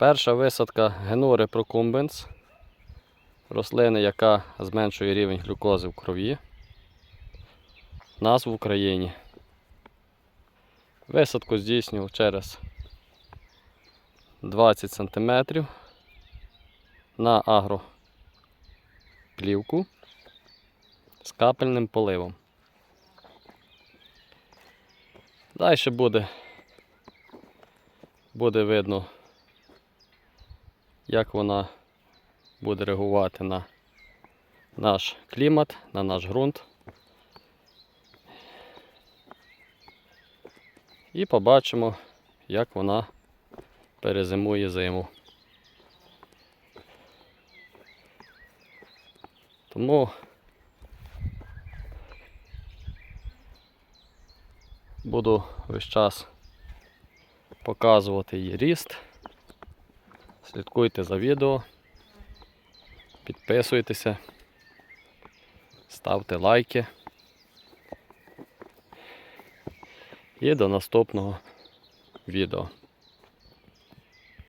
Перша висадка генори прокумбенс. Рослини, яка зменшує рівень глюкози в крові. Нас в Україні. Висадку здійснював через 20 см на агроплівку з капельним поливом. Далі буде, буде видно, як вона буде реагувати на наш клімат, на наш ґрунт. І побачимо, як вона перезимує зиму. Тому буду весь час показувати її ріст. Слідкуйте за відео, підписуйтеся, ставте лайки. І до наступного відео.